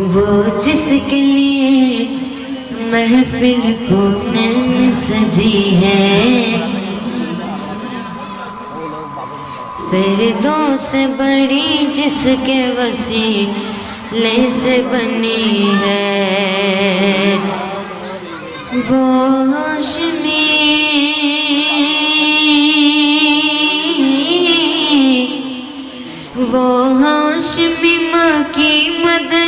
وہ جس کے لیے محفل کو میں سجی ہے۔ فردوں سے بڑی جس کے وسیلے سے بنی ہے۔ وہ ہاشمی وہ ہاشمی ماں کی مدد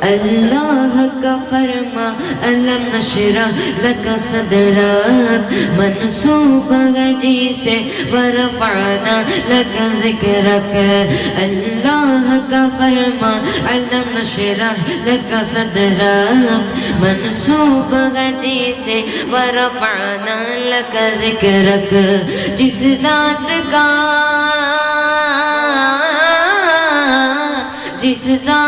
اللہ کا فرما، علم نشرہ لکا صدرات منصوب غجی سے ورفعنا لکا ذکرک۔ اللہ کا فرما، علم نشرہ لکا صدرات منصوب غجی سے ورفعنا لکا ذکرک۔ جس ذات کا، جس ذات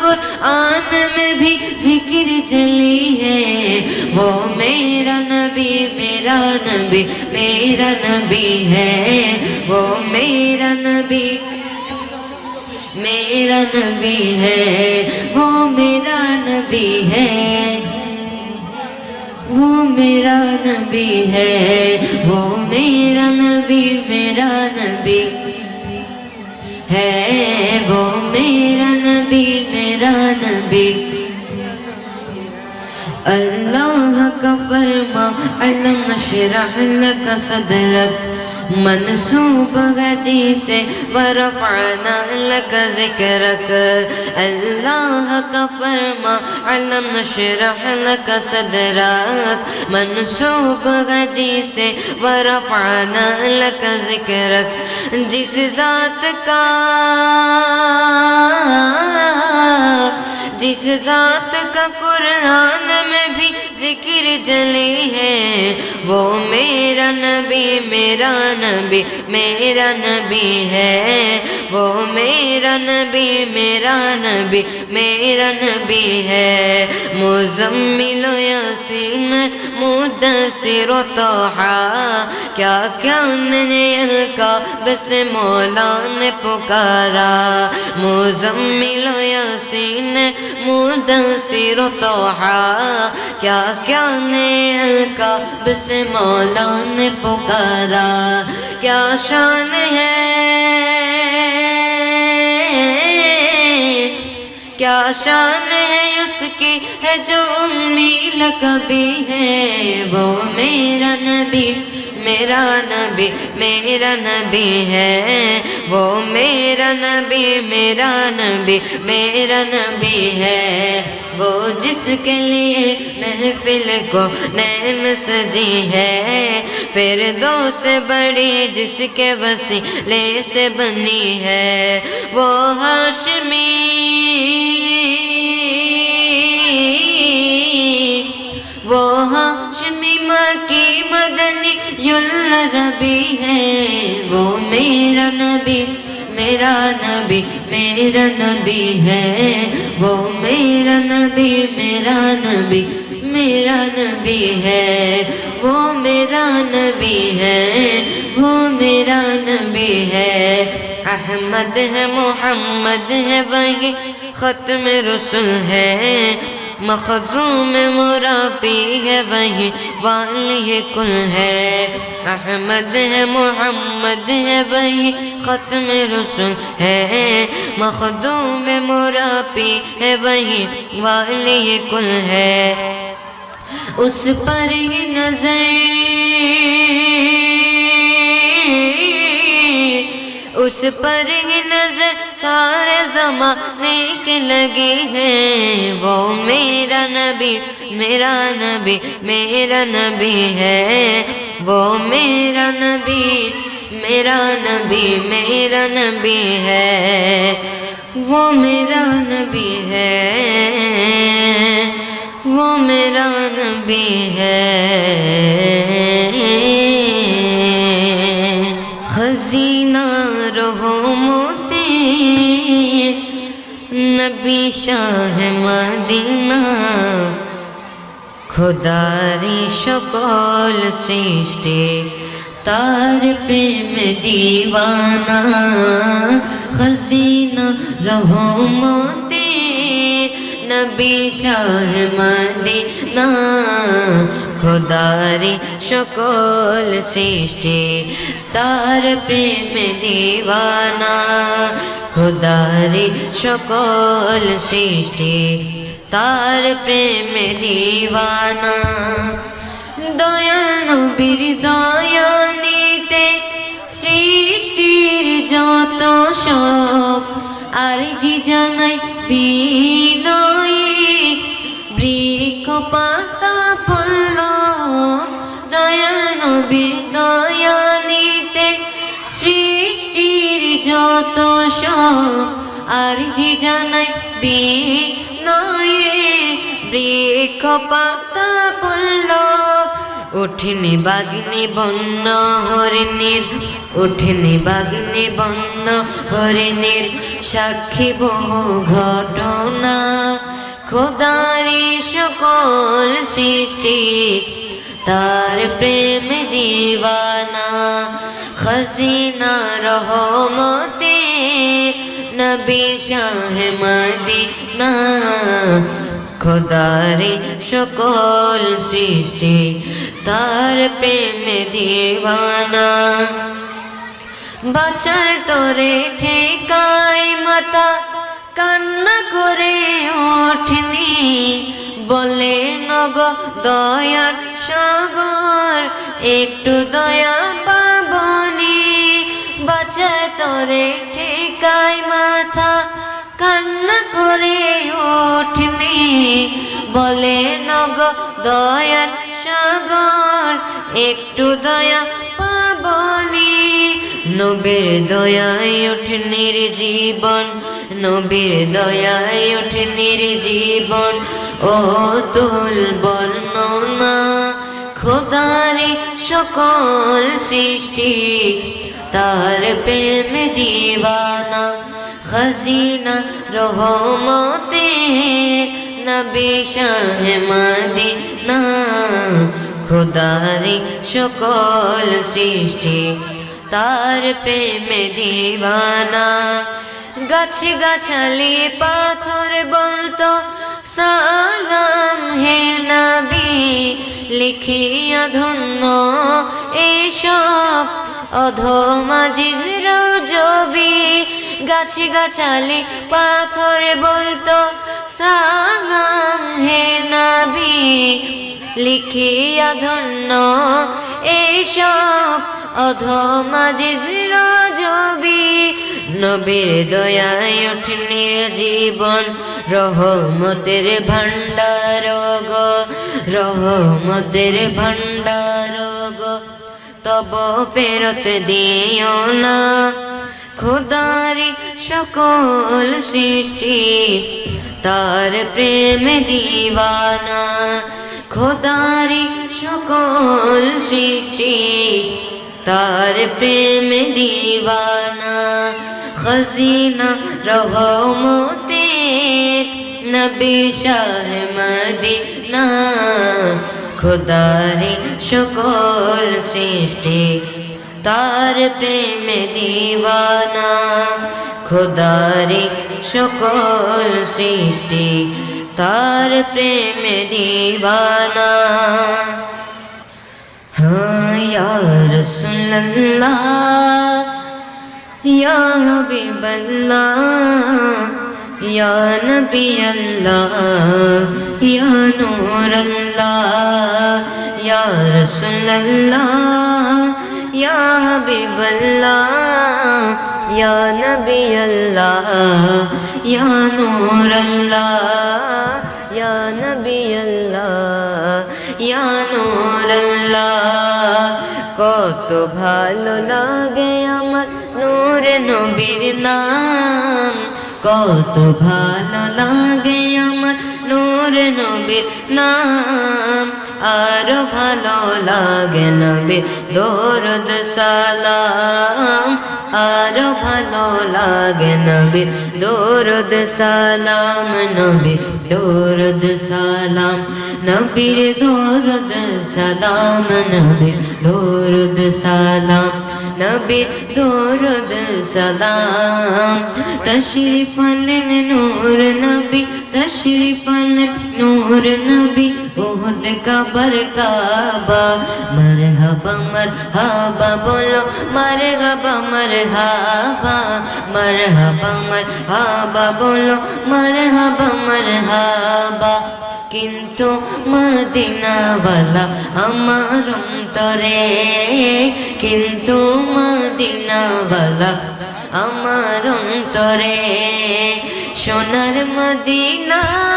قرآن میں بھی ذکر جلی ہے۔ وہ میرا نبی میرا نبی میرا نبی ہے۔ وہ میرا نبی میرا نبی ہے۔ وہ میرا نبی ہے۔ وہ میرا نبی ہے۔ وہ میرا نبی میرا نبی ہے۔ وہ میرا نبی मेरा नबी अल्लाह का फरमा अलम नशरह लक सदरक منصوب غجی سے ورفعنا لک ذکرک۔ اللہ کا فرما، علم شرح لک صدرات منصوب غجی سے ورفعنا لک ذکرک۔ جس ذات کا جس ذات کا قرآن میں بھی ذکر جلے ہے، وہ میرا نبی میرا نبی میرا نبی ہے۔ وہ میرا نبی میرا نبی میرا نبی ہے۔ مزمل و یاسین مدسر و توحا کیا کیا نے کا بس مولا نے پکارا؟ مزمل و یاسین مدسر و توحا کیا کیا نے کا بس مولا نے پکارا؟ کیا شان ہے؟ کیا شان ہے اس کی ہے جو امیل کبھی ہے؟ وہ میرا نبی میرا نبی میرا نبی ہے۔ وہ میرا نبی میرا نبی میرا نبی ہے۔ وہ جس کے لیے محفل کو نین سجی ہے۔ پھر دو سے بڑی جس کے وسیلے سے بنی ہے۔ وہ ہاشمی وہ ہاشمی مکی مدنی یل ربی ہے۔ وہ میرا نبی میرا نبی میرا نبی ہے۔ وہ میرا نبی میرا نبی میرا نبی ہے۔ وہ میرا نبی ہے، وہ میرا نبی ہے۔ احمد ہے، محمد ہے، وہی ختم رسل ہے۔ مخدوم مورا مرابی ہے وہیں والی کل ہے۔ احمد ہے، محمد ہے، وہی ختم رسول ہے۔ مخدوم مورا مرابی ہے، وہی والی کل ہے۔ اس پر ہی نظر، اس پر ہی نظر سارے زمانے کے لگے ہیں۔ وہ میرا نبی میرا نبی میرا نبی ہے۔ وہ میرا نبی میرا نبی میرا نبی ہے۔ وہ میرا نبی ہے۔ وہ میرا نبی ہے۔ নবী শাহ মদিনা খোদারি সকল সৃষ্টি তার প্রেম দিওয়ানা হসিনা রহো মতে নবী শাহ মদিনা খোদারি সকল সৃষ্টি তার প্রেম দিওয়ানা খোদারি সকল সৃষ্টি, তার প্রেম দিওয়ানা। দয়াল নবীর দয়ানিতে সৃষ্টির যত সব, আর জি জানাই বিনয়ী যত আর জি জানাই বিনয়ে বৃক্ষ পাতা উঠিনি বাগনি বন্য হরিণীর, উঠিনি বাগনি বন্য হরিণীর সাক্ষী বহু ঘটনা। খোদারি সকল সৃষ্টি, তার প্রেম দিওয়ানা খসিনা রহমতে নবী শাহ মদিনা, খোদারি সকল সৃষ্টি তার প্রেম দিওয়ানা। বাচার তোরে ঠেকাই মাতা, কান্না করে ওঠনি বলে, নগ দয়ার সাগর, একটু দয়া পাবনি। বাচার তোরে ঠেকাই মাথা, কান্না করে ওঠনি। বলে, নগ দয়ার সাগর, একটু দয়া পাবনি। নবীর দয়ায় ওঠনির জীবন, নবীর দয়ায় ওঠনির জীবন। ও তুল বর্ণনা, খোদারি সকল সৃষ্টি, তার প্রেম দিওয়ানা খজিনা রহমতে, নবী শাহ মদিনা, খোদারি সকল সৃষ্টি, তার প্রেম দিওয়ানা গাছ গাছালি পাথর বলতো সালাম হে নবী লিখিয়া ধন্য এসব অধমাজিজ রজবি। গাছি গাছালি পাথর বলতো, সালাম হে নবী, লিখিয়া ধন্য এইসব অধমাজিজ রজবি। নবীর দয়ায় উঠনির জীবন রহমতের ভান্ডার গো, রহমতের ভান্ডার গো। তব ফেরত দিও না খোদারি সকল সৃষ্টি, তার প্রেম দিওয়ানা খোদারি সকল সৃষ্টি, তার প্রেম দিওয়ানা খজিনা রহমতে নবী শাহ মদিনা। খোদারি সকল সৃষ্টি তার প্রেম দিবানা খোদারে সকল সৃষ্টি, তার প্রেম দিবানা হায়ার সুল্লা ইয়া বিবল্লা ইয়া নবী আল্লাহ ইয়া নূর আল্লাহ ইয়া রসুল্লাহ یا حبیب اللہ یا نبی اللہ یا نور اللہ یا نبی اللہ یا نور اللہ কত ভালো লাগে আমার নূর নবীর নাম কত ভালো লাগে আমার নূর নবীর নাম আরও ভালো লাগে নবীর দরুদ সালাম। আরও ভালো লাগে নবীর দরুদ সালাম নবীর দরুদ সালাম। নবীর দরুদ সালাম নবীর দরুদ সালাম। নবী দরুদ সালাম। তশরিফ আনেন নূর নবী, তশরিফ আনেন নূর নবী। বহুত কাবার কাবা। মরহবা মরহবা, বলো। মরহবা মরহবা। মরহবা মরহবা, বলো। মরহবা মরহবা। কিন্তু মদিনাওয়ালা আমার অন্তরে। কিন্তু মদিনাওয়ালা আমার অন্তরে। সোনার মদিনা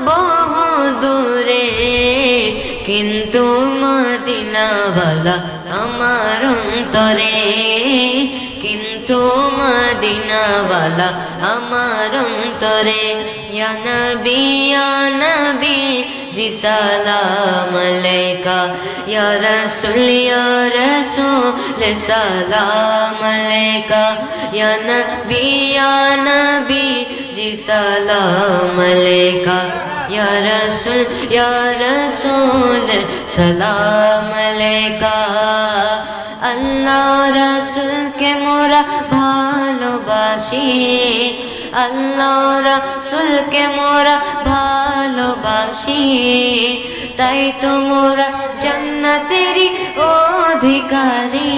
বহু দূরে কিন্তু মদিনাওয়ালা আমার অন্তরে। কিন্তু মদিনাওয়ালা আমার অন্তরে। ইয়া নবী ইয়া নবী সালাম আলাইকা ইয়া রাসূল ইয়া রাসূল সালাম আলাইকা ইয়া নবী ইয়া নবী জি সালাম আলাইকা ইয়া রাসূল ইয়া রাসূল সালাম আলাইকা আল্লাহ রাসূলকে মোরা ভালোবাসি আল্লাহ রাসূলকে মোরা ভালোবাসি, তাই তো মোরা জান্নাতেরই অধিকারী,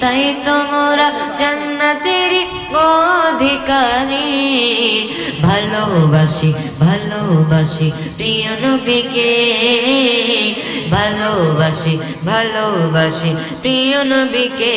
তাই তো মোরা জান্নাতেরই অধিকারী। ভালোবাসি ভালোবাসি প্রিয় নবীকে, ভালোবাসি ভালোবাসি প্রিয় নবীকে।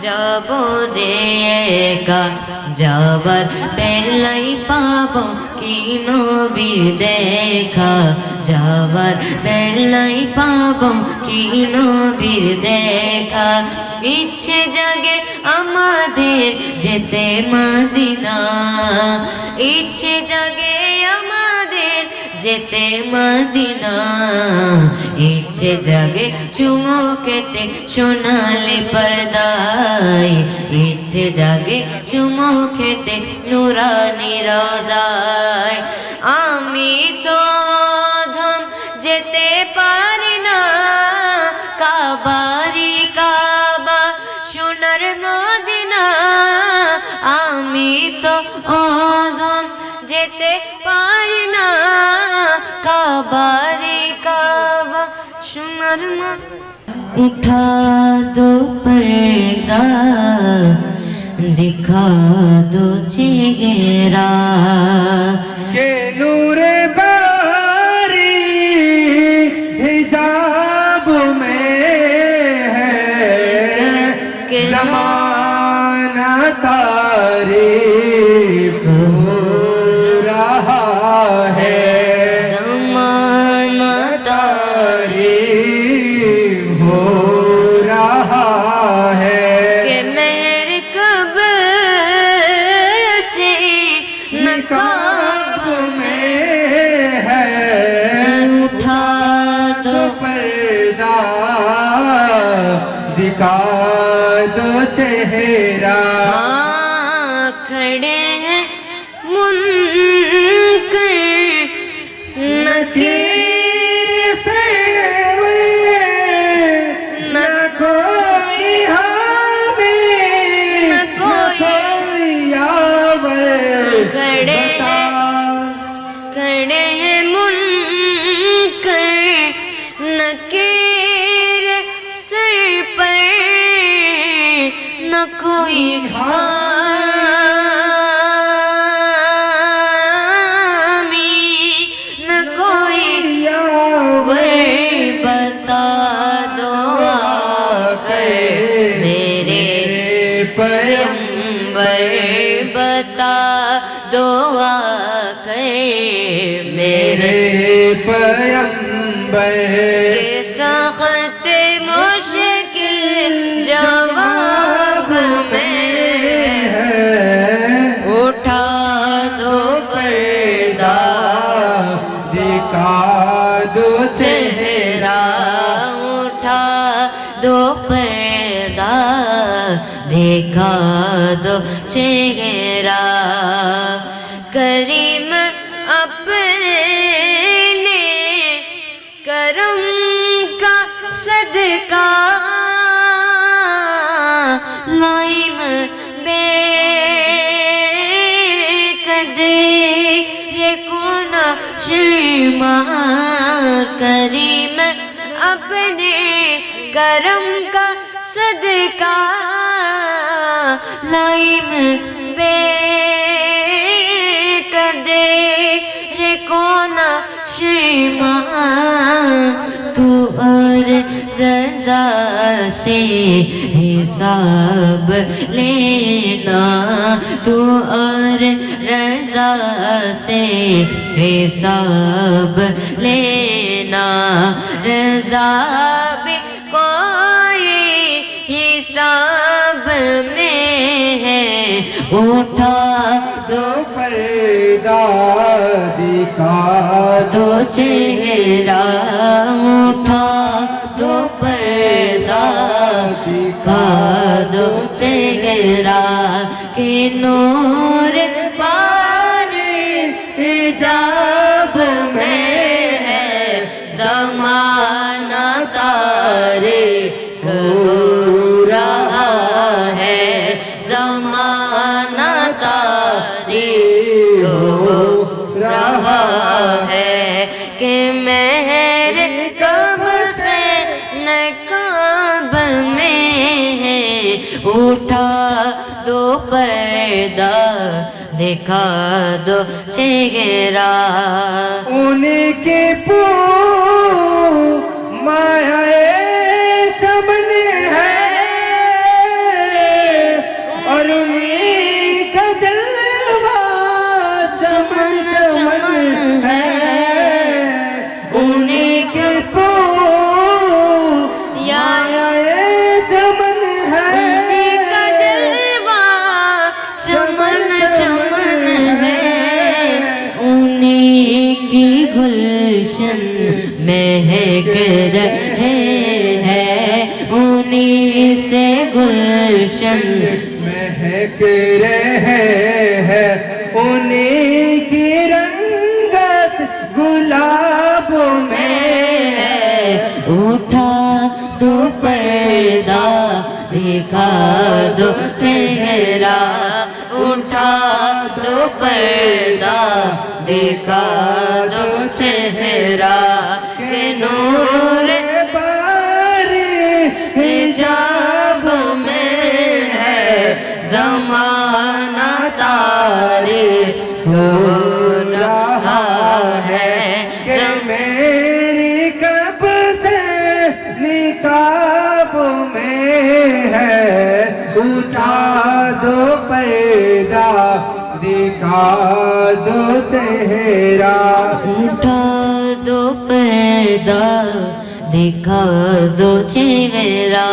যাব যে একা যাবার বেলাই পাব কি নবীর দেখা যাবার বেলাই পাব কি নবীর দেখা ইচ্ছে জাগে আমাদের যেতে মাদিনা ইচ্ছে জাগে আমাদের যেতে মদিনা ইচ্ছে জাগে চুমো কেটে সোনালি পর্দায়। ইচ্ছে জাগে চুমো খেতে নুরানি রোজায়। اٹھا دو پردہ دکھا دو چہرہ۔ کہ نور باری حجاب میں ہے کہ زمانہ تھا۔ muôn پیغمبر بتا دعا کر میرے پیغمبر دکھا دو چہرہ کریم اپنے کرم کا صدقہ لائم بے قدر کون شرما کریم اپنے کرم کا صدقہ सदका लाइम बे कदे रे कोना शर्मा तू और रजा से हिसाब लेना तू और रजा से हिसाब लेना रजा भी कोई हिसाब में है اٹھا دو پردہ دکھا دو چہرہ اٹھا دو پردہ دکھا دو چہرہ کی نور پار حجاب میں ہے زمانہ تاریخ ہو दिखा दो चेहरा उनके पू माया مہک رہے ہیں۔ انہیں کی رنگت گلابوں میں اٹھا تو پردہ دیکھا دو چہرہ۔ اٹھا تو پردہ دیکھا دو چہرہ۔ उठा दो पैदा दिखा दो चेहरा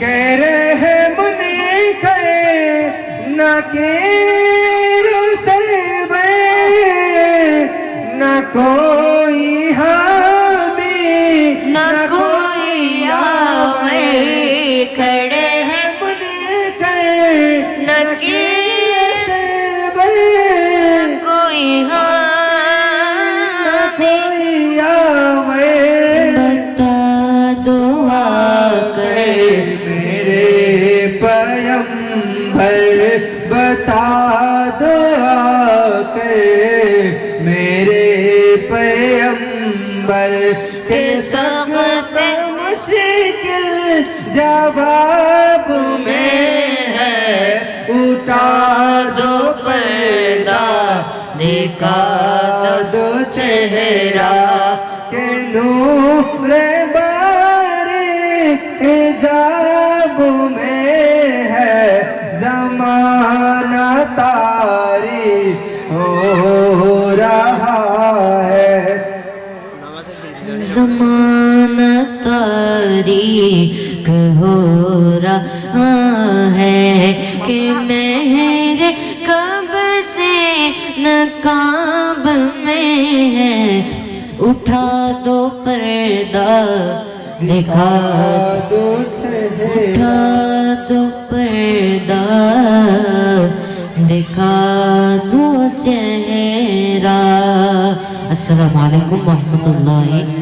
कह रहे मुने करे न के نمبر بتا دو کر میرے پیمبر کے سخت مشکل جواب میں ہے اٹھا دو پردہ نکا دو چہرہ نام تاریخ ہو رہا ہے کہ مہر کب سے نقاب میں ہے؟ اٹھا دو پردہ، دکھا دو۔ اٹھا دو پردہ، دکھا دو چہرہ۔ السلام علیکم ورحمۃ اللہ